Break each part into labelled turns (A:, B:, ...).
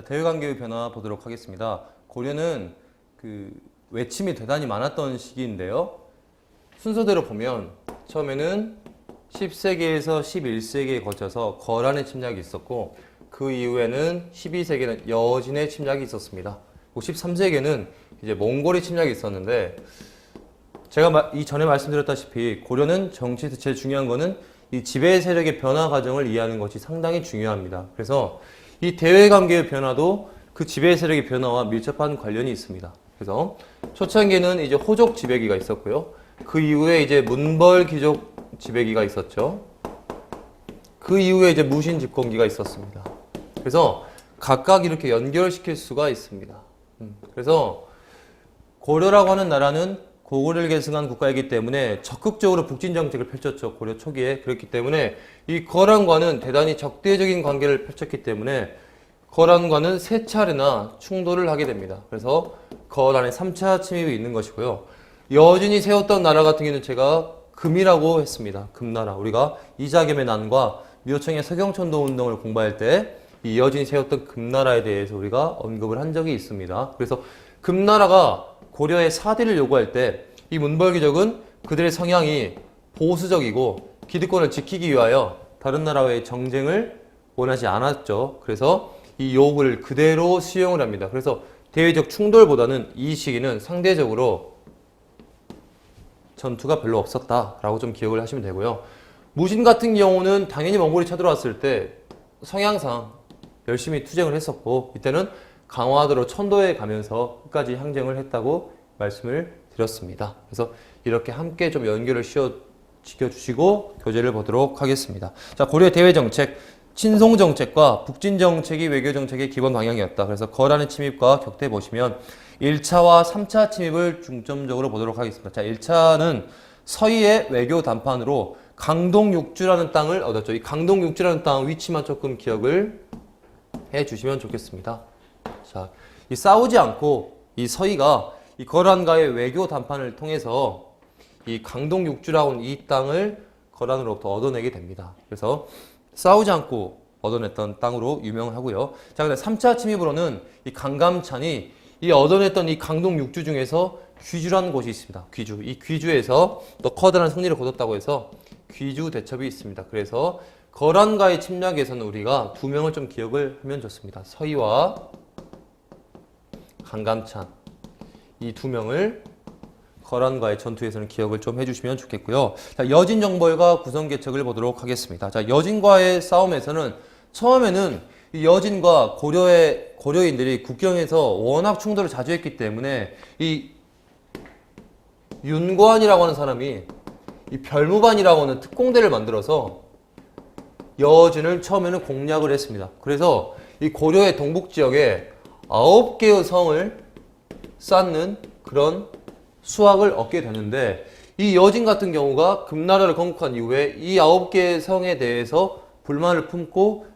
A: 자, 대외 관계의 변화 보도록 하겠습니다. 고려는 그 외침이 대단히 많았던 시기인데요. 순서대로 보면 처음에는 10세기에서 11세기에 거쳐서 거란의 침략이 있었고 그 이후에는 12세기에는 여진의 침략이 있었습니다. 13세기에는 이제 몽골의 침략이 있었는데 제가 마- 이 전에 말씀드렸다시피 고려는 정치에서 제일 중요한 거는 이 지배 세력의 변화 과정을 이해하는 것이 상당히 중요합니다. 그래서 이 대외 관계의 변화도 그 지배 세력의 변화와 밀접한 관련이 있습니다. 그래서 초창기에는 이제 호족 지배기가 있었고요. 그 이후에 이제 문벌 귀족 지배기가 있었죠. 그 이후에 이제 무신 집권기가 있었습니다. 그래서 각각 이렇게 연결시킬 수가 있습니다. 음, 그래서 고려라고 하는 나라는 고구려를 계승한 국가이기 때문에 적극적으로 북진 정책을 펼쳤죠. 고려 초기에. 그렇기 때문에 이 거란과는 대단히 적대적인 관계를 펼쳤기 때문에 거란과는 세 차례나 충돌을 하게 됩니다. 그래서 거란의 3차 침입이 있는 것이고요. 여진이 세웠던 나라 같은 경우는 제가 금이라고 했습니다. 금나라. 우리가 이자겸의 난과 묘청의 서경천도 운동을 공부할 때 이 여진이 세웠던 금나라에 대해서 우리가 언급을 한 적이 있습니다. 그래서 금나라가 고려의 사대를 요구할 때 이 문벌귀족은 그들의 성향이 보수적이고 기득권을 지키기 위하여 다른 나라와의 정쟁을 원하지 않았죠. 그래서 이 요구를 그대로 수용을 합니다. 그래서 대외적 충돌보다는 이 시기는 상대적으로 전투가 별로 없었다라고 좀 기억을 하시면 되고요. 무신 같은 경우는 당연히 몽골이 쳐들어왔을 때 성향상 열심히 투쟁을 했었고 이때는 강화도로 천도에 가면서 끝까지 항쟁을 했다고 말씀을 드렸습니다. 그래서 이렇게 함께 좀 연결을 씌워 지켜주시고 교재를 보도록 하겠습니다. 자 고려의 대외 정책 친송 정책과 북진 정책이 외교 정책의 기본 방향이었다. 그래서 거란의 침입과 격퇴 보시면 1차와 3차 침입을 중점적으로 보도록 하겠습니다. 자, 1차는 서희의 외교 담판으로 강동 육주라는 땅을 얻었죠. 이 강동 육주라는 땅 위치만 조금 기억을 해 주시면 좋겠습니다. 자, 이 싸우지 않고 이 서희가 이 거란과의 외교 담판을 통해서 이 강동 육주라고 하는 이 땅을 거란으로부터 얻어내게 됩니다. 그래서 싸우지 않고 얻어냈던 땅으로 유명하고요. 자, 근데 3차 침입으로는 이 강감찬이 이 얻어냈던 이 강동 육주 중에서 귀주라는 곳이 있습니다. 귀주. 이 귀주에서 또 커다란 승리를 거뒀다고 해서 귀주 대첩이 있습니다. 그래서 거란과의 침략에서는 우리가 두 명을 좀 기억을 하면 좋습니다. 서희와 강감찬. 이 두 명을 거란과의 전투에서는 기억을 좀 해주시면 좋겠고요. 자, 여진 정벌과 구성 개척을 보도록 하겠습니다. 자, 여진과의 싸움에서는 처음에는 이 여진과 고려의 고려인들이 국경에서 워낙 충돌을 자주 했기 때문에 이 윤관이라고 하는 사람이 이 별무반이라고 하는 특공대를 만들어서 여진을 처음에는 공략을 했습니다. 그래서 이 고려의 동북 지역에 아홉 개의 성을 쌓는 그런 수확을 얻게 되는데 이 여진 같은 경우가 금나라를 건국한 이후에 이 아홉 개의 성에 대해서 불만을 품고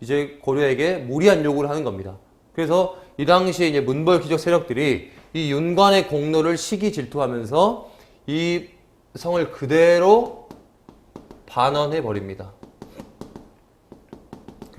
A: 이제 고려에게 무리한 요구를 하는 겁니다. 그래서 이 당시에 이제 문벌 귀족 세력들이 이 윤관의 공로를 시기 질투하면서 이 성을 그대로 반환해 버립니다.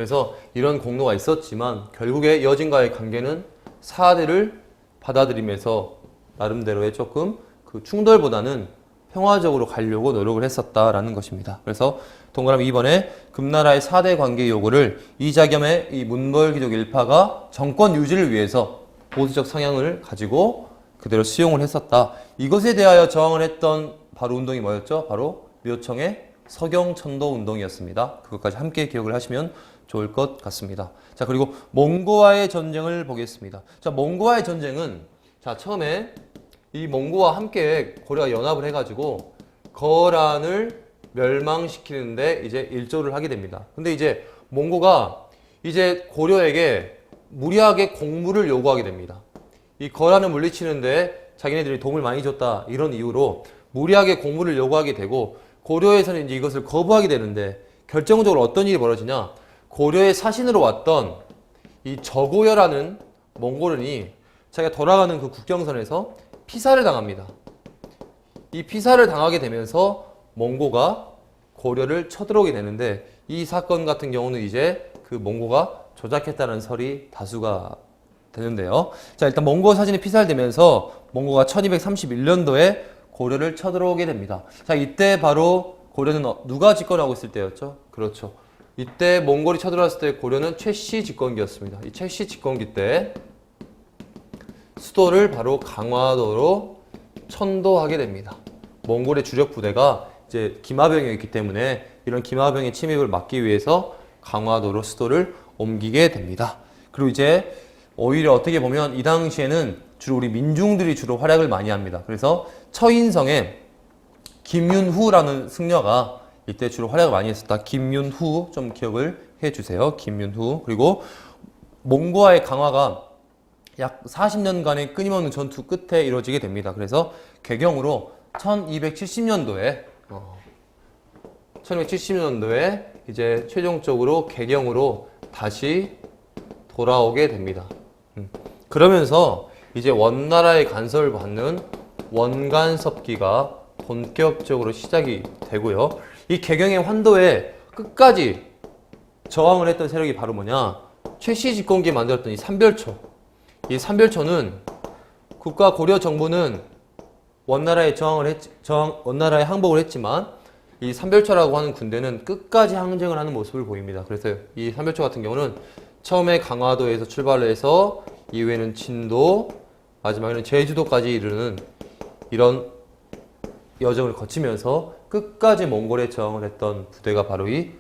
A: 그래서 이런 공로가 있었지만 결국에 여진과의 관계는 사대를 받아들이면서 나름대로의 조금 그 충돌보다는 평화적으로 가려고 노력을 했었다라는 것입니다. 그래서 동그라미 2번에 금나라의 4대 관계 요구를 이자겸의 이 문벌귀족 일파가 정권 유지를 위해서 보수적 성향을 가지고 그대로 수용을 했었다. 이것에 대하여 저항을 했던 바로 운동이 뭐였죠? 바로 묘청의 서경천도 운동이었습니다. 그것까지 함께 기억을 하시면 좋을 것 같습니다. 자, 그리고 몽고와의 전쟁을 보겠습니다. 자, 몽고와의 전쟁은 자, 처음에 이 몽고와 함께 고려가 연합을 해가지고 거란을 멸망시키는데 이제 일조를 하게 됩니다. 근데 이제 몽고가 이제 고려에게 무리하게 공물을 요구하게 됩니다. 이 거란을 물리치는데 자기네들이 도움을 많이 줬다 이런 이유로 무리하게 공물을 요구하게 되고 고려에서는 이제 이것을 거부하게 되는데 결정적으로 어떤 일이 벌어지냐 고려의 사신으로 왔던 이 저고여라는 몽골인이 자기가 돌아가는 그 국경선에서 피살을 당합니다. 이 피살을 당하게 되면서 몽고가 고려를 쳐들어오게 되는데 이 사건 같은 경우는 이제 그 몽고가 조작했다는 설이 다수가 되는데요. 자, 일단 몽고 사진이 피살되면서 몽고가 1231년도에 고려를 쳐들어오게 됩니다. 자, 이때 바로 고려는 어- 누가 집권하고 있을 때였죠? 그렇죠. 이때 몽골이 쳐들어왔을 때 고려는 최씨 집권기였습니다. 이 최씨 집권기 때 수도를 바로 강화도로 천도하게 됩니다. 몽골의 주력 부대가 이제 기마병이었기 때문에 이런 기마병의 침입을 막기 위해서 강화도로 수도를 옮기게 됩니다. 그리고 이제 오히려 어떻게 보면 이 당시에는 주로 우리 민중들이 주로 활약을 많이 합니다. 그래서 처인성에 김윤후라는 승려가 이때 주로 활약을 많이 했었다. 김윤후 좀 기억을 해주세요. 김윤후 그리고 몽고와의 강화가 약 40년간의 끊임없는 전투 끝에 이루어지게 됩니다. 그래서 개경으로 1270년도에 1270년도에 이제 최종적으로 개경으로 다시 돌아오게 됩니다. 음. 그러면서 이제 원나라의 간섭을 받는 원간섭기가 본격적으로 시작이 되고요. 이 개경의 환도에 끝까지 저항을 했던 세력이 바로 뭐냐? 최씨 집권기에 만들었던 이 삼별초. 이 삼별초는 국가 고려 정부는 원나라에 저항을 했, 저항, 원나라에 항복을 했지만 이 삼별초라고 하는 군대는 끝까지 항쟁을 하는 모습을 보입니다. 그래서 이 삼별초 같은 경우는 처음에 강화도에서 출발을 해서 이후에는 진도, 마지막에는 제주도까지 이르는 이런 여정을 거치면서 끝까지 몽골에 저항을 했던 부대가 바로 이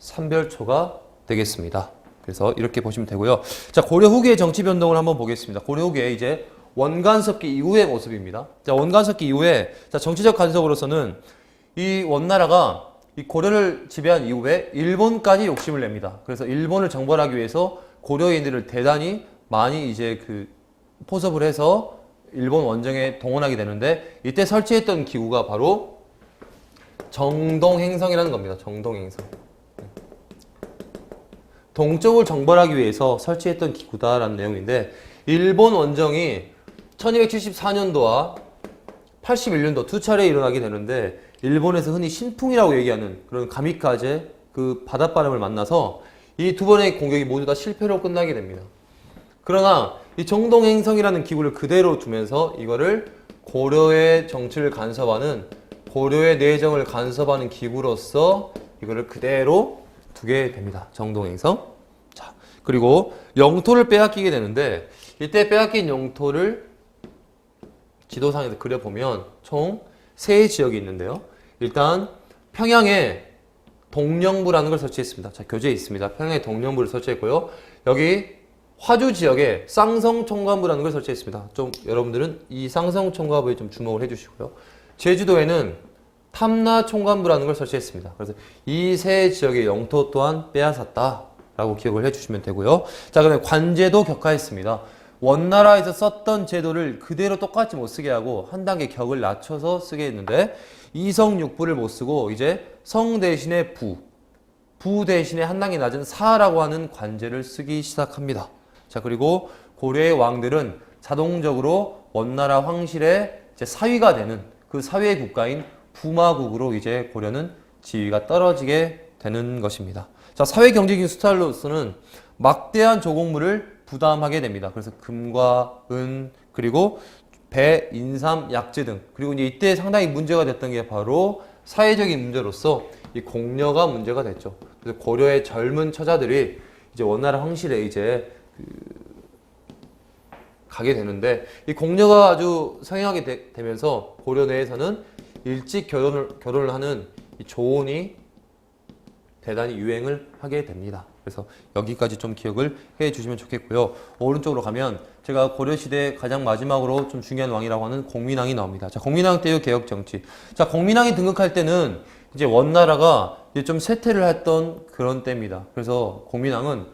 A: 삼별초가 되겠습니다. 그래서 이렇게 보시면 되고요. 자, 고려 후기의 정치 변동을 한번 보겠습니다. 고려 후기에 이제 원간섭기 이후의 모습입니다. 자, 원간섭기 이후에 자, 정치적 간섭으로서는 이 원나라가 이 고려를 지배한 이후에 일본까지 욕심을 냅니다. 그래서 일본을 정벌하기 위해서 고려인들을 대단히 많이 이제 그 포섭을 해서 일본 원정에 동원하게 되는데 이때 설치했던 기구가 바로 정동행성이라는 겁니다. 정동행성. 동쪽을 정벌하기 위해서 설치했던 기구다라는 내용인데 일본 원정이 1274년도와 81년도 두 차례 일어나게 되는데 일본에서 흔히 신풍이라고 얘기하는 그런 가미카제 그 바닷바람을 만나서 이 두 번의 공격이 모두 다 실패로 끝나게 됩니다. 그러나 이 정동행성이라는 기구를 그대로 두면서 이거를 고려의 정치를 간섭하는 고려의 내정을 간섭하는 기구로서 이거를 그대로 두게 됩니다. 정동행성. 자, 그리고 영토를 빼앗기게 되는데 이때 빼앗긴 영토를 지도상에서 그려보면 총 세 지역이 있는데요. 일단 평양에 동령부라는 걸 설치했습니다. 자, 교재에 있습니다. 평양에 동령부를 설치했고요. 여기 화주 지역에 쌍성총관부라는 걸 설치했습니다. 좀 여러분들은 이 쌍성총관부에 좀 주목을 해주시고요. 제주도에는 탐라총관부라는 걸 설치했습니다. 그래서 이 세 지역의 영토 또한 빼앗았다라고 기억을 해주시면 되고요. 자, 그다음에 관제도 격하했습니다. 원나라에서 썼던 제도를 그대로 똑같이 못 쓰게 하고 한 단계 격을 낮춰서 쓰게 했는데 이성육부를 못 쓰고 이제 성 대신에 부, 부 대신에 한 단계 낮은 사라고 하는 관제를 쓰기 시작합니다. 자 그리고 고려의 왕들은 자동적으로 원나라 황실의 사위가 되는 그 사위의 국가인 부마국으로 이제 고려는 지위가 떨어지게 되는 것입니다. 자 사회 경제적인 스타일로서는 막대한 조공물을 부담하게 됩니다. 그래서 금과 은 그리고 배, 인삼, 약재 등 그리고 이제 이때 상당히 문제가 됐던 게 바로 사회적인 문제로서 이 공려가 문제가 됐죠. 그래서 고려의 젊은 처자들이 이제 원나라 황실에 이제 그 가게 되는데 이 공려가 아주 성행하게 되, 되면서 고려 내에서는 일찍 결혼을 결혼을 하는 이 조혼이 대단히 유행을 하게 됩니다. 그래서 여기까지 좀 기억을 해 주시면 좋겠고요. 오른쪽으로 가면 제가 고려시대 가장 마지막으로 좀 중요한 왕이라고 하는 공민왕이 나옵니다. 자, 공민왕 때의 개혁 정치. 자, 공민왕이 등극할 때는 이제 원나라가 이제 좀 쇠퇴를 했던 그런 때입니다. 그래서 공민왕은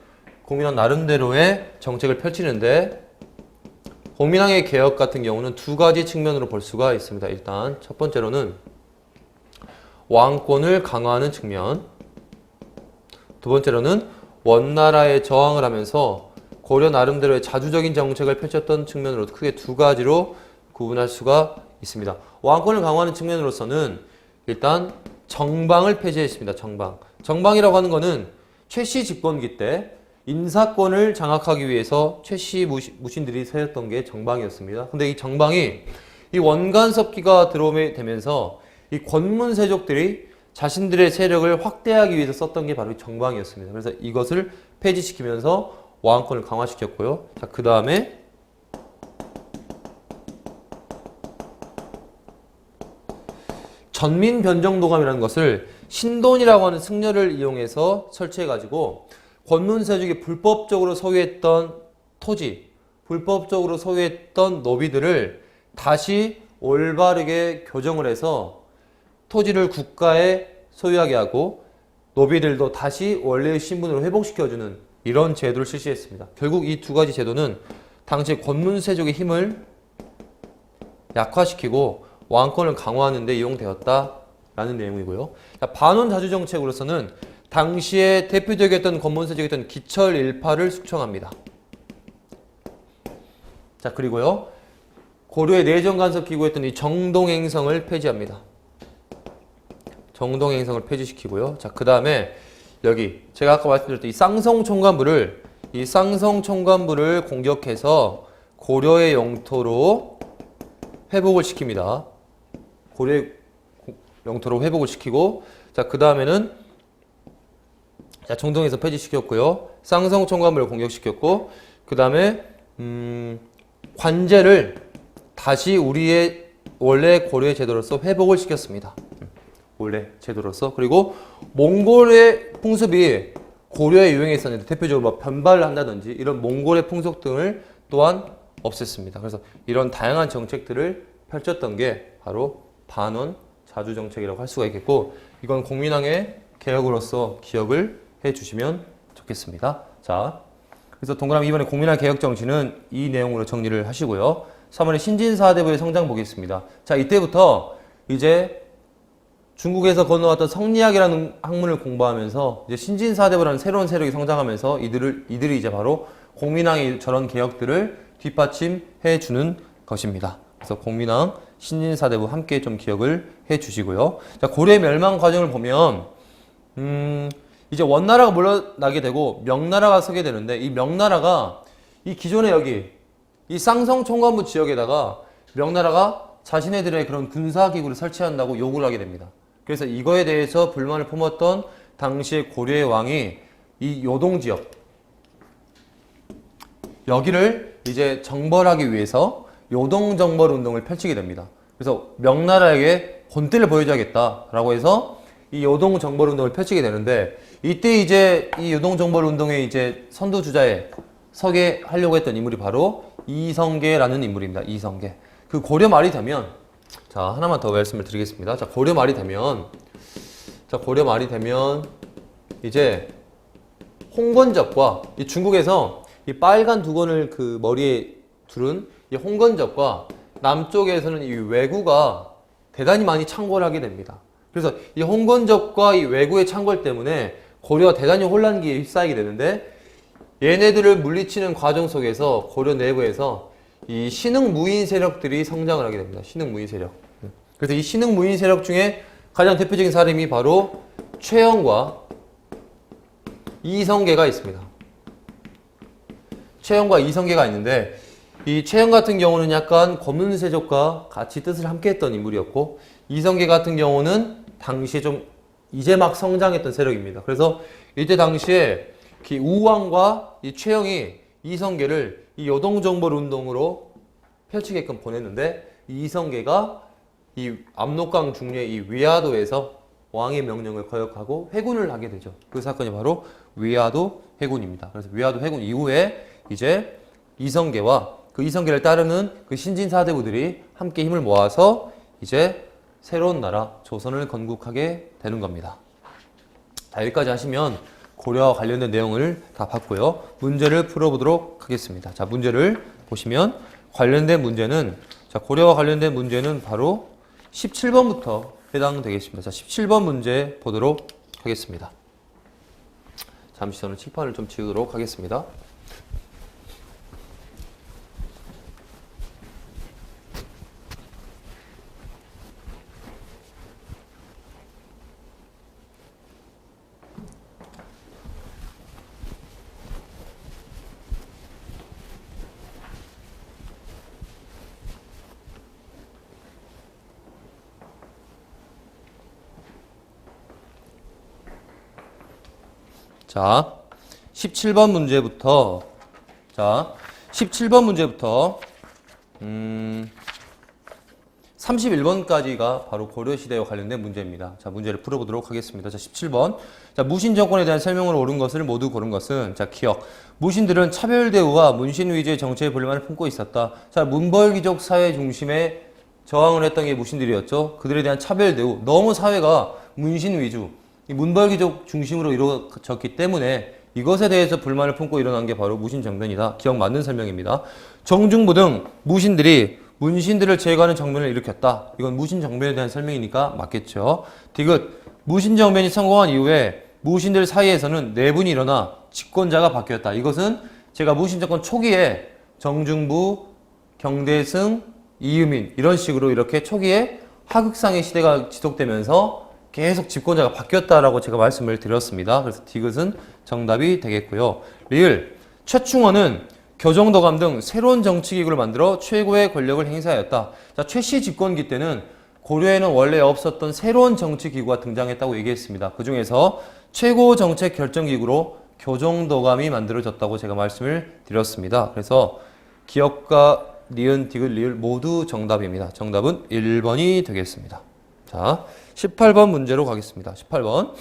A: 공민왕 나름대로의 정책을 펼치는데 공민왕의 개혁 같은 경우는 두 가지 측면으로 볼 수가 있습니다. 일단 첫 번째로는 왕권을 강화하는 측면, 두 번째로는 원나라에 저항을 하면서 고려 나름대로의 자주적인 정책을 펼쳤던 측면으로 크게 두 가지로 구분할 수가 있습니다. 왕권을 강화하는 측면으로서는 일단 정방을 폐지했습니다. 정방. 정방이라고 하는 거는 최씨 집권기 때 인사권을 장악하기 위해서 최씨 무신들이 세웠던 게 정방이었습니다. 근데 이 정방이 이 원간 섭기가 들어오게 되면서 이 권문 세족들이 자신들의 세력을 확대하기 위해서 썼던 게 바로 이 정방이었습니다. 그래서 이것을 폐지시키면서 왕권을 강화시켰고요. 자, 그 다음에 전민 변정도감이라는 것을 신돈이라고 하는 승려를 이용해서 설치해가지고 권문세족이 불법적으로 소유했던 토지, 불법적으로 소유했던 노비들을 다시 올바르게 교정을 해서 토지를 국가에 소유하게 하고 노비들도 다시 원래의 신분으로 회복시켜주는 이런 제도를 실시했습니다. 결국 이 두 가지 제도는 당시 권문세족의 힘을 약화시키고 왕권을 강화하는 데 이용되었다라는 내용이고요. 자, 반원 자주 정책으로서는 당시에 대표적이었던 권문세족이었던 기철 일파를 숙청합니다. 자, 그리고요. 고려의 내정 간섭 기구였던 이 정동행성을 폐지합니다. 정동행성을 폐지시키고요. 자, 그 다음에 여기 제가 아까 말씀드렸던 이 쌍성 총관부를 이 쌍성 총관부를 공격해서 고려의 영토로 회복을 시킵니다. 고려의 고- 영토로 회복을 시키고 자, 그 다음에는 자, 정동에서 폐지시켰고요. 쌍성 총관부를 공격시켰고 그 다음에 음, 관제를 다시 우리의 원래 고려의 제도로서 회복을 시켰습니다. 음, 원래 제도로서 그리고 몽골의 풍습이 고려에 유행했었는데 대표적으로 뭐 변발을 한다든지 이런 몽골의 풍속 등을 또한 없앴습니다. 그래서 이런 다양한 정책들을 펼쳤던 게 바로 반원 자주 정책이라고 할 수가 있겠고 이건 공민왕의 개혁으로서 기억을 해 주시면 좋겠습니다. 자, 그래서 동그라미 이번에 공민왕 개혁 정신은 이 내용으로 정리를 하시고요. 3월에 신진사대부의 성장 보겠습니다. 자, 이때부터 이제 중국에서 건너왔던 성리학이라는 학문을 공부하면서 이제 신진사대부라는 새로운 세력이 성장하면서 이들을 이들이 이제 바로 공민왕의 저런 개혁들을 뒷받침해 주는 것입니다. 그래서 공민왕, 신진사대부 함께 좀 기억을 해 주시고요. 자, 고려의 멸망 과정을 보면 음, 이제 원나라가 물러나게 되고 명나라가 서게 되는데 이 명나라가 이 기존에 여기 이 쌍성 총관부 지역에다가 명나라가 자신네들의 그런 군사 기구를 설치한다고 요구를 하게 됩니다. 그래서 이거에 대해서 불만을 품었던 당시의 고려의 왕이 이 요동 지역 여기를 이제 정벌하기 위해서 요동 정벌 운동을 펼치게 됩니다. 그래서 명나라에게 본때를 보여줘야겠다라고 해서 이 요동 정벌 운동을 펼치게 되는데 이때 이제 이 요동 정벌 운동의 이제 선두 주자에 서게 하려고 했던 인물이 바로 이성계라는 인물입니다. 이성계. 그 고려 말이 되면 자 하나만 더 말씀을 드리겠습니다. 자 고려 말이 되면 자 고려 말이 되면 이제 홍건적과 이 중국에서 이 빨간 두건을 그 머리에 두른 이 홍건적과 남쪽에서는 이 왜구가 대단히 많이 창궐 하게 됩니다. 그래서 이 홍건적과 이 왜구의 창궐 때문에 고려가 대단히 혼란기에 휩싸이게 되는데 얘네들을 물리치는 과정 속에서 고려 내부에서 이 신흥 무인 세력들이 성장을 하게 됩니다. 신흥 무인 세력. 그래서 이 신흥 무인 세력 중에 가장 대표적인 사람이 바로 최영과 이성계가 있습니다. 최영과 이성계가 있는데 이 최영 같은 경우는 약간 검은세족과 같이 뜻을 함께 했던 인물이었고 이성계 같은 경우는 당시에 좀 이제 막 성장했던 세력입니다. 그래서 이때 당시에 이 우왕과 이 최영이 이성계를 이 여동정벌 운동으로 펼치게끔 보냈는데 이 이성계가 이 압록강 중류의 이 위화도에서 왕의 명령을 거역하고 회군을 하게 되죠. 그 사건이 바로 위화도 회군입니다. 그래서 위화도 회군 이후에 이제 이성계와 그 이성계를 따르는 그 신진 사대부들이 함께 힘을 모아서 이제 새로운 나라 조선을 건국하게 되는 겁니다. 자, 여기까지 하시면 고려와 관련된 내용을 다 봤고요. 문제를 풀어보도록 하겠습니다. 자, 문제를 보시면 관련된 문제는 자, 고려와 관련된 문제는 바로 17번부터 해당되겠습니다. 자, 17번 문제 보도록 하겠습니다. 잠시 저는 칠판을 좀 지우도록 하겠습니다. 자, 17번 문제부터 자, 17번 문제부터 음 31번까지가 바로 고려시대와 관련된 문제입니다. 자, 문제를 풀어보도록 하겠습니다. 자, 17번. 자, 무신 정권에 대한 설명을 옳은 것을 모두 고른 것은 자, 기억. 무신들은 차별 대우와 문신 위주의 정치의 불만을 품고 있었다. 자, 문벌귀족 사회 중심에 저항을 했던 게 무신들이었죠. 그들에 대한 차별 대우. 너무 사회가 문신 위주, 이 문벌귀족 중심으로 이루어졌기 때문에 이것에 대해서 불만을 품고 일어난 게 바로 무신 정변이다. 기억 맞는 설명입니다. 정중부 등 무신들이 문신들을 제거하는 정변을 일으켰다. 이건 무신 정변에 대한 설명이니까 맞겠죠. 디귿 무신 정변이 성공한 이후에 무신들 사이에서는 내분이 일어나 집권자가 바뀌었다. 이것은 제가 무신 정권 초기에 정중부, 경대승, 이유민 이런 식으로 이렇게 초기에 하극상의 시대가 지속되면서 계속 집권자가 바뀌었다라고 제가 말씀을 드렸습니다. 그래서 디귿은 정답이 되겠고요. 리을 최충원은 교정도감 등 새로운 정치기구를 만들어 최고의 권력을 행사하였다. 자, 최씨 집권기 때는 고려에는 원래 없었던 새로운 정치기구가 등장했다고 얘기했습니다. 그 중에서 최고 정책 결정기구로 교정도감이 만들어졌다고 제가 말씀을 드렸습니다. 그래서 기억과 니은, 디귿, 리을 모두 정답입니다. 정답은 1번이 되겠습니다. 자, 18번 문제로 가겠습니다. 18번.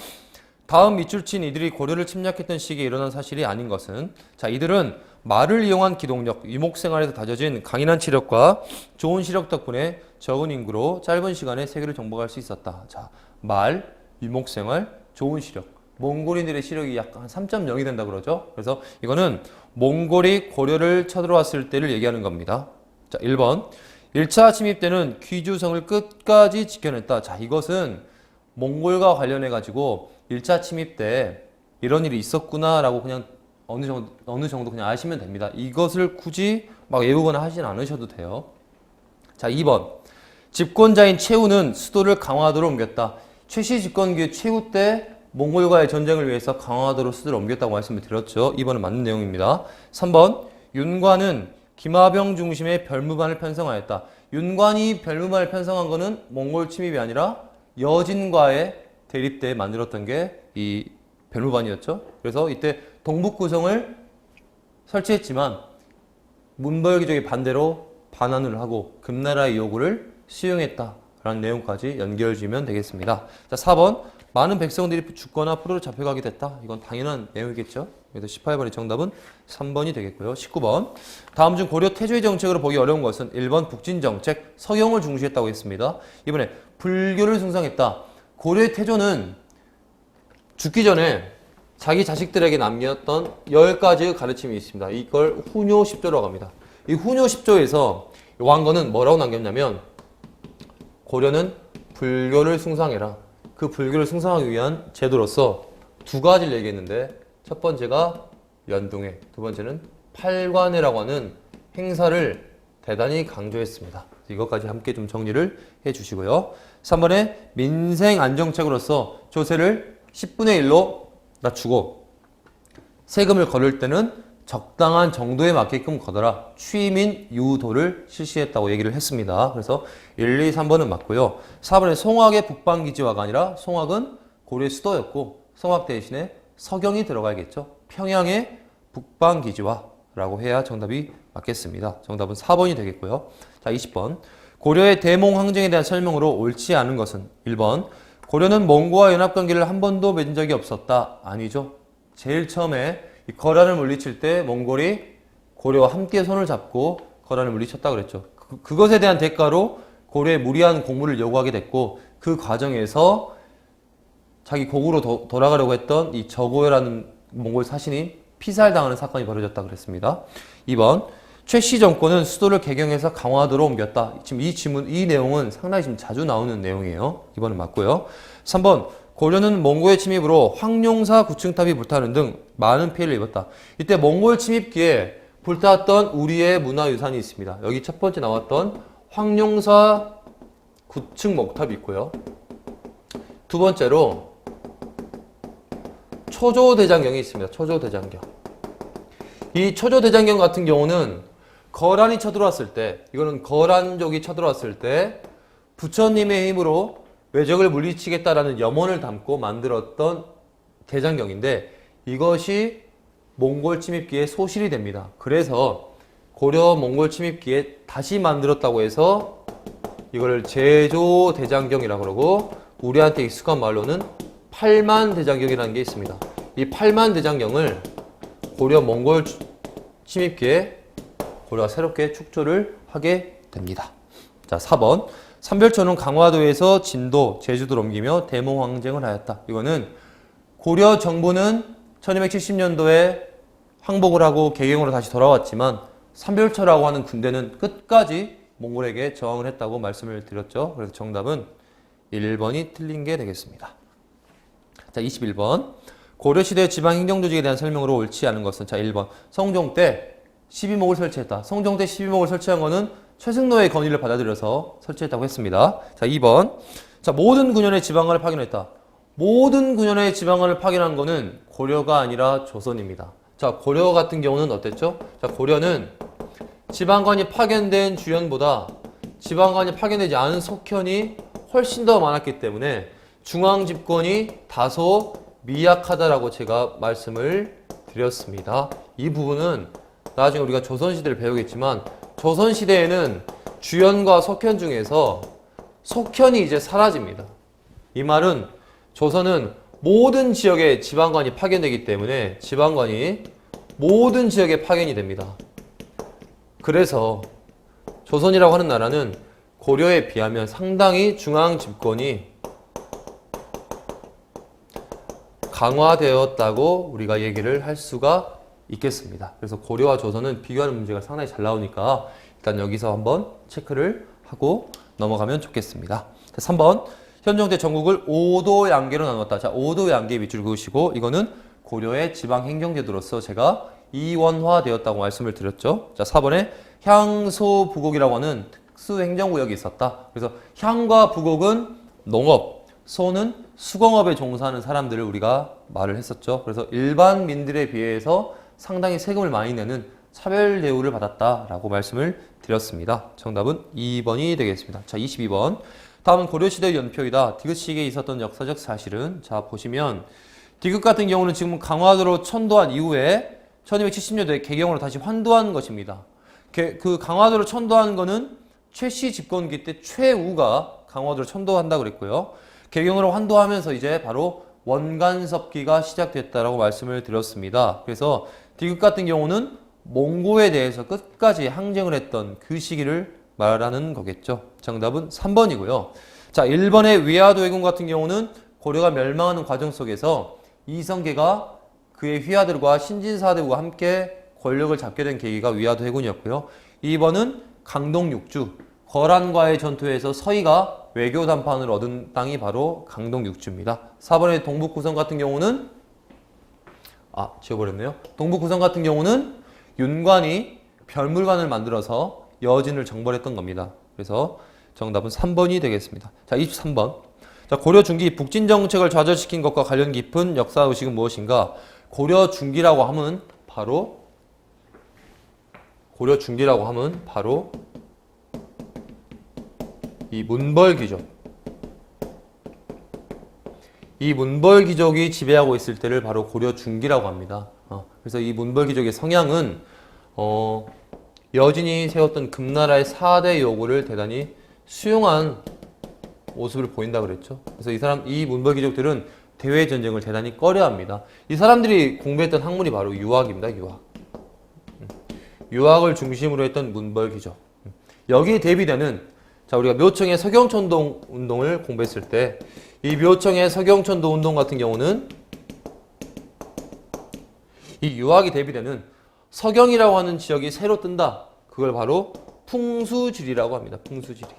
A: 다음 밑줄 친 이들이 고려를 침략했던 시기에 일어난 사실이 아닌 것은 자, 이들은 말을 이용한 기동력, 유목 생활에서 다져진 강인한 치력과 좋은 시력 덕분에 적은 인구로 짧은 시간에 세계를 정복할 수 있었다. 자, 말, 유목 생활, 좋은 시력. 몽골인들의 시력이 약간 3.0이 된다 그러죠. 그래서 이거는 몽골이 고려를 쳐들어왔을 때를 얘기하는 겁니다. 자, 1번. 1차 침입 때는 귀주성을 끝까지 지켜냈다. 자, 이것은 몽골과 관련해 가지고 1차 침입 때 이런 일이 있었구나라고 그냥 어느 정도 어느 정도 그냥 아시면 됩니다. 이것을 굳이 막 외우거나 하진 않으셔도 돼요. 자, 2번. 집권자인 최후는 수도를 강화도로 옮겼다. 최씨 집권기 최후 때 몽골과의 전쟁을 위해서 강화도로 수도를 옮겼다고 말씀을 드렸죠. 2번은 맞는 내용입니다. 3번. 윤관은 김하병 중심의 별무반을 편성하였다. 윤관이 별무반을 편성한 거는 몽골 침입이 아니라 여진과의 대립 때 만들었던 게 이 별무반이었죠. 그래서 이때 동북 구성을 설치했지만 문벌귀족이 반대로 반환을 하고 금나라의 요구를 수용했다라는 내용까지 연결지면 되겠습니다. 자, 4번 많은 백성들이 죽거나 포로로 잡혀가게 됐다. 이건 당연한 내용이겠죠. 그래서 18번의 정답은 3번이 되겠고요. 19번 다음 중 고려 태조의 정책으로 보기 어려운 것은 1번 북진 정책 서경을 중시했다고 했습니다. 이번에 불교를 숭상했다. 고려의 태조는 죽기 전에 자기 자식들에게 남겼던 10가지의 가르침이 있습니다. 이걸 훈요 10조라고 합니다. 이 훈요 10조에서 왕건은 뭐라고 남겼냐면 고려는 불교를 숭상해라. 그 불교를 숭상하기 위한 제도로서 두 가지를 얘기했는데 첫 번째가 연동회, 두 번째는 팔관회라고 하는 행사를 대단히 강조했습니다. 이것까지 함께 좀 정리를 해 주시고요. 3번에 민생 안정책으로서 조세를 10분의 1로 낮추고 세금을 거를 때는 적당한 정도에 맞게끔 거둬라. 취민 유도를 실시했다고 얘기를 했습니다. 그래서 1, 2, 3번은 맞고요. 4번에 송악의 북방기지화가 아니라 송악은 고려의 수도였고 송악 대신에 서경이 들어가야겠죠. 평양의 북방기지화라고 해야 정답이 맞겠습니다. 정답은 4번이 되겠고요. 자, 20번. 고려의 대몽 항쟁에 대한 설명으로 옳지 않은 것은 1번. 고려는 몽고와 연합 관계를 한 번도 맺은 적이 없었다. 아니죠. 제일 처음에 이 거란을 물리칠 때 몽골이 고려와 함께 손을 잡고 거란을 물리쳤다 그랬죠. 그, 그것에 대한 대가로 고려에 무리한 공물을 요구하게 됐고 그 과정에서 자기 고국으로 도, 돌아가려고 했던 이 저고요라는 몽골 사신이 피살당하는 사건이 벌어졌다 그랬습니다. 2번 최씨 정권은 수도를 개경해서 강화도로 옮겼다. 지금 이 질문, 이 내용은 상당히 지금 자주 나오는 내용이에요. 2번은 맞고요. 3번 고려는 몽골의 침입으로 황룡사 구층탑이 불타는 등 많은 피해를 입었다. 이때 몽골 침입기에 불탔던 우리의 문화유산이 있습니다. 여기 첫 번째 나왔던 황룡사 구층 목탑이 있고요. 두 번째로 초조대장경이 있습니다. 초조대장경. 이 초조대장경 같은 경우는 거란이 쳐들어왔을 때, 이거는 거란족이 쳐들어왔을 때 부처님의 힘으로 외적을 물리치겠다라는 염원을 담고 만들었던 대장경인데 이것이 몽골 침입기의 소실이 됩니다. 그래서 고려 몽골 침입기에 다시 만들었다고 해서 이거를 제조 대장경이라고 그러고 우리한테 익숙한 말로는 팔만 대장경이라는 게 있습니다. 이 팔만 대장경을 고려 몽골 추- 침입기에 고려가 새롭게 축조를 하게 됩니다. 자, 4번. 삼별천은 강화도에서 진도, 제주도로 옮기며 대몽황쟁을 하였다. 이거는 고려 정부는 1270년도에 항복을 하고 개경으로 다시 돌아왔지만 삼별처라고 하는 군대는 끝까지 몽골에게 저항을 했다고 말씀을 드렸죠. 그래서 정답은 1번이 틀린 게 되겠습니다. 자, 21번. 고려시대 지방행정조직에 대한 설명으로 옳지 않은 것은 자, 1번. 성종 때 12목을 설치했다. 성종 때 12목을 설치한 거는 최승로의 건의를 받아들여서 설치했다고 했습니다. 자, 2번. 자, 모든 군현의 지방관을 파견했다. 모든 군현의 지방관을 파견한 거는 고려가 아니라 조선입니다. 자, 고려 같은 경우는 어땠죠? 자, 고려는 지방관이 파견된 주연보다 지방관이 파견되지 않은 속현이 훨씬 더 많았기 때문에 중앙 집권이 다소 미약하다라고 제가 말씀을 드렸습니다. 이 부분은 나중에 우리가 조선시대를 배우겠지만 조선시대에는 주연과 속현 중에서 속현이 이제 사라집니다. 이 말은 조선은 모든 지역에 지방관이 파견되기 때문에 지방관이 모든 지역에 파견이 됩니다. 그래서 조선이라고 하는 나라는 고려에 비하면 상당히 중앙 집권이 강화되었다고 우리가 얘기를 할 수가 있겠습니다. 그래서 고려와 조선은 비교하는 문제가 상당히 잘 나오니까 일단 여기서 한번 체크를 하고 넘어가면 좋겠습니다. 자, 3번 현종 때 전국을 5도 양계로 나눴다. 자, 5도 양계 밑줄 그으시고 이거는 고려의 지방 행정제도로서 제가 이원화되었다고 말씀을 드렸죠. 자, 4번에 향소 부곡이라고 하는 특수 행정구역이 있었다. 그래서 향과 부곡은 농업, 소는 수공업에 종사하는 사람들을 우리가 말을 했었죠. 그래서 일반 민들에 비해서 상당히 세금을 많이 내는 차별 대우를 받았다라고 말씀을 드렸습니다. 정답은 2번이 되겠습니다. 자, 22번. 다음은 고려시대 연표이다. 디귿시기에 있었던 역사적 사실은 자, 보시면 디귿 같은 경우는 지금 강화도로 천도한 이후에 1270년도에 개경으로 다시 환도한 것입니다. 개- 그 강화도를 천도한 거는 최씨 집권기 때 최우가 강화도를 천도한다 그랬고요. 개경으로 환도하면서 이제 바로 원간섭기가 시작됐다라고 말씀을 드렸습니다. 그래서 디귿 같은 경우는 몽고에 대해서 끝까지 항쟁을 했던 그 시기를 말하는 거겠죠. 정답은 3번이고요. 자, 1번의 위화도 해군 같은 경우는 고려가 멸망하는 과정 속에서 이성계가 그의 휘하들과 신진사대부가 함께 권력을 잡게 된 계기가 위화도 해군이었고요. 2번은 강동 육주, 거란과의 전투에서 서희가 외교 담판을 얻은 땅이 바로 강동 육주입니다. 4번의 동북 구성 같은 경우는 아, 지워버렸네요. 동북 구성 같은 경우는 윤관이 별물관을 만들어서 여진을 정벌했던 겁니다. 그래서 정답은 3번이 되겠습니다. 자, 23번. 자, 고려 중기 북진 정책을 좌절시킨 것과 관련 깊은 역사 의식은 무엇인가? 고려 중기라고 하면 바로 고려 중기라고 하면 바로 이 문벌 귀족. 이 문벌 귀족이 지배하고 있을 때를 바로 고려 중기라고 합니다. 어, 그래서 이 문벌 귀족의 성향은 어, 여진이 세웠던 금나라의 4대 요구를 대단히 수용한 모습을 보인다 그랬죠. 그래서 이 사람 이 문벌 귀족들은 대외 전쟁을 대단히 꺼려합니다. 이 사람들이 공부했던 학문이 바로 유학입니다. 유학. 음. 유학을 중심으로 했던 문벌 귀족. 음. 여기에 대비되는 자 우리가 묘청의 서경천동 운동을 공부했을 때 이 묘청의 서경천도 운동 같은 경우는 이 유학이 대비되는 서경이라고 하는 지역이 새로 뜬다. 그걸 바로 풍수지리라고 합니다. 풍수지리.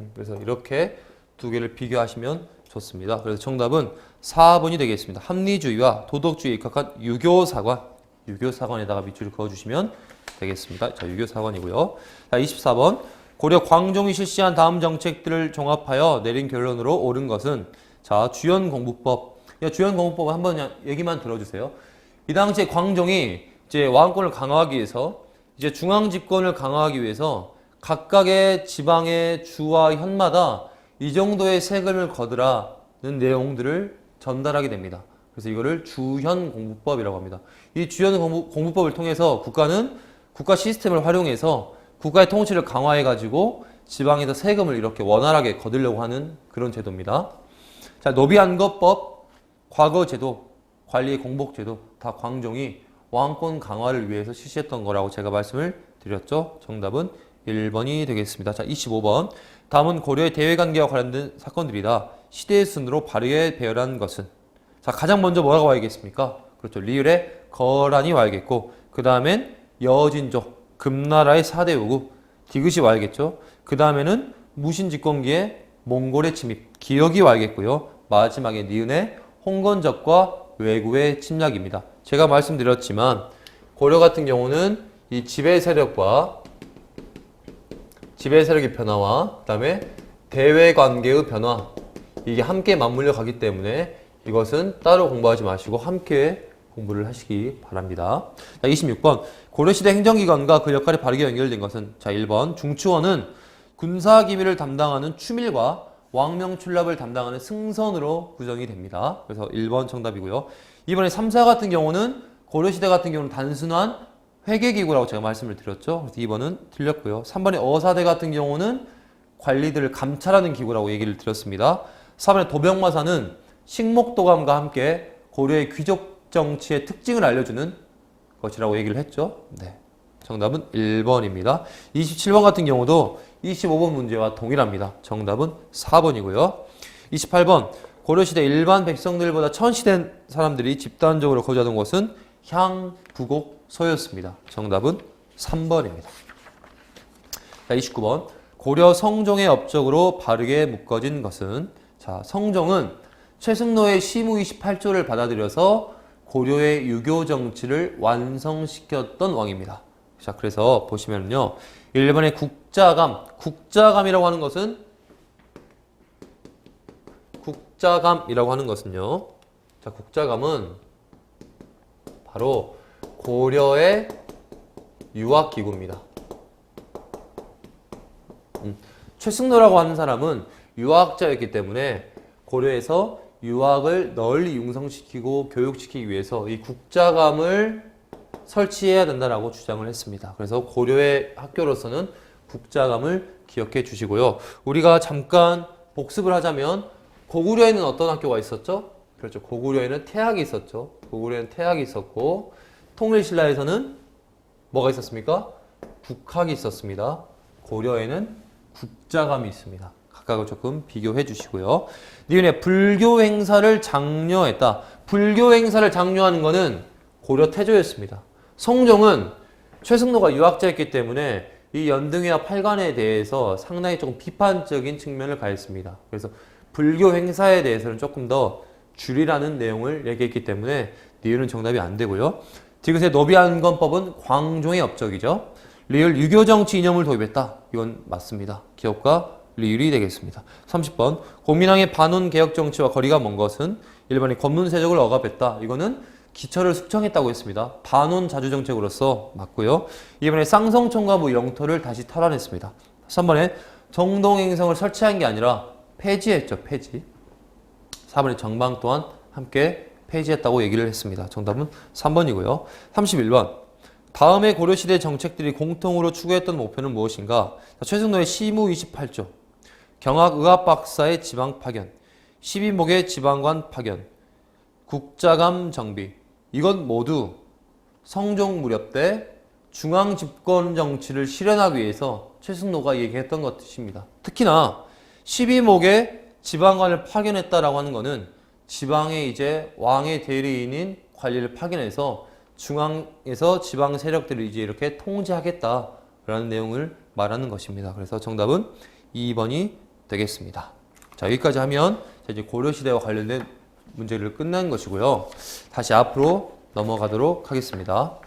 A: 음, 그래서 이렇게 두 개를 비교하시면 좋습니다. 그래서 정답은 4번이 되겠습니다. 합리주의와 도덕주의에 입각한 유교사관. 유교사관에다가 밑줄을 그어주시면 되겠습니다. 자, 유교사관이고요. 자, 24번. 고려 광종이 실시한 다음 정책들을 종합하여 내린 결론으로 옳은 것은 자, 주연 공부법. 야, 주연 공부법 한번 그냥 얘기만 들어주세요. 이 당시에 광종이 이제 왕권을 강화하기 위해서 이제 중앙 집권을 강화하기 위해서 각각의 지방의 주와 현마다 이 정도의 세금을 거두라는 내용들을 전달하게 됩니다. 그래서 이거를 주현 공부법이라고 합니다. 이 주현 공부, 공부법을 통해서 국가는 국가 시스템을 활용해서 국가의 통치를 강화해 가지고 지방에서 세금을 이렇게 원활하게 거두려고 하는 그런 제도입니다. 자, 노비안거법, 과거제도, 관리 공복제도 다 광종이 왕권 강화를 위해서 실시했던 거라고 제가 말씀을 드렸죠. 정답은 1번이 되겠습니다. 자, 25번. 다음은 고려의 대외관계와 관련된 사건들이다. 시대의 순으로 바르게 배열한 것은? 자, 가장 먼저 뭐라고 와야겠습니까? 그렇죠. 리을의 거란이 와야겠고, 그 다음엔 여진족, 금나라의 4대 요구, 디귿이 와야겠죠. 그 다음에는 무신집권기의 몽골의 침입, 기억이 와야겠고요. 마지막에 니은의 홍건적과 외구의 침략입니다. 제가 말씀드렸지만 고려 같은 경우는 이 지배 세력과 지배 세력의 변화와 그다음에 대외 관계의 변화 이게 함께 맞물려 가기 때문에 이것은 따로 공부하지 마시고 함께 공부를 하시기 바랍니다. 자, 26번 고려시대 행정기관과 그 역할이 바르게 연결된 것은 자 1번 중추원은 군사기밀을 담당하는 추밀과 왕명출납을 담당하는 승선으로 구성이 됩니다. 그래서 1번 정답이고요. 이번에 3사 같은 경우는 고려시대 같은 경우는 단순한 회계기구라고 제가 말씀을 드렸죠. 그래서 2번은 틀렸고요. 3번에 어사대 같은 경우는 관리들을 감찰하는 기구라고 얘기를 드렸습니다. 3번에 도병마사는 식목도감과 함께 고려의 귀족 정치의 특징을 알려주는 것이라고 얘기를 했죠. 네. 정답은 1번입니다. 27번 같은 경우도 25번 문제와 동일합니다. 정답은 4번이고요. 28번 고려시대 일반 백성들보다 천시된 사람들이 집단적으로 거주하던 곳은 향 부곡 서였습니다. 정답은 3번입니다. 자, 29번 고려 성종의 업적으로 바르게 묶어진 것은 자, 성종은 최승로의 시무 28조를 받아들여서 고려의 유교 정치를 완성시켰던 왕입니다. 자, 그래서 보시면요. 1번의 국자감, 국자감이라고 하는 것은 국자감이라고 하는 것은요. 자, 국자감은 바로 고려의 유학 기구입니다. 음, 최승로라고 하는 사람은 유학자였기 때문에 고려에서 유학을 널리 융성시키고 교육시키기 위해서 이 국자감을 설치해야 된다라고 주장을 했습니다. 그래서 고려의 학교로서는 국자감을 기억해 주시고요. 우리가 잠깐 복습을 하자면 고구려에는 어떤 학교가 있었죠? 그렇죠. 고구려에는 태학이 있었죠. 고구려에는 태학이 있었고 통일신라에서는 뭐가 있었습니까? 국학이 있었습니다. 고려에는 국자감이 있습니다. 각각을 조금 비교해 주시고요. 니은의 불교 행사를 장려했다. 불교 행사를 장려하는 것은 고려 태조였습니다. 성종은 최승로가 유학자였기 때문에 이 연등회와 팔관에 대해서 상당히 조금 비판적인 측면을 가했습니다. 그래서 불교 행사에 대해서는 조금 더 줄이라는 내용을 얘기했기 때문에 니은은 정답이 안 되고요. 디귿의 노비안건법은 광종의 업적이죠. 리을 유교 정치 이념을 도입했다. 이건 맞습니다. 기업과 리을이 되겠습니다. 30번 공민왕의 반원 개혁 정치와 거리가 먼 것은 1번이 권문세족을 억압했다. 이거는 기처를 숙청했다고 했습니다. 반원 자주 정책으로서 맞고요. 2번에 쌍성총과부 영토를 다시 탈환했습니다. 3번에 정동행성을 설치한 게 아니라 폐지했죠. 폐지. 4번에 정방 또한 함께 폐지했다고 얘기를 했습니다. 정답은 3번이고요. 31번 다음의 고려시대 정책들이 공통으로 추구했던 목표는 무엇인가? 최승로의 시무 28조, 경학의학 박사의 지방 파견, 12목의 지방관 파견, 국자감 정비. 이건 모두 성종 무렵 때 중앙 집권 정치를 실현하기 위해서 최승로가 얘기했던 것입니다. 특히나 12목의 지방관을 파견했다라고 하는 것은 지방의 이제 왕의 대리인인 관리를 파견해서 중앙에서 지방 세력들을 이제 이렇게 통제하겠다라는 내용을 말하는 것입니다. 그래서 정답은 2번이 되겠습니다. 자, 여기까지 하면 이제 고려시대와 관련된 문제를 끝난 것이고요. 다시 앞으로 넘어가도록 하겠습니다.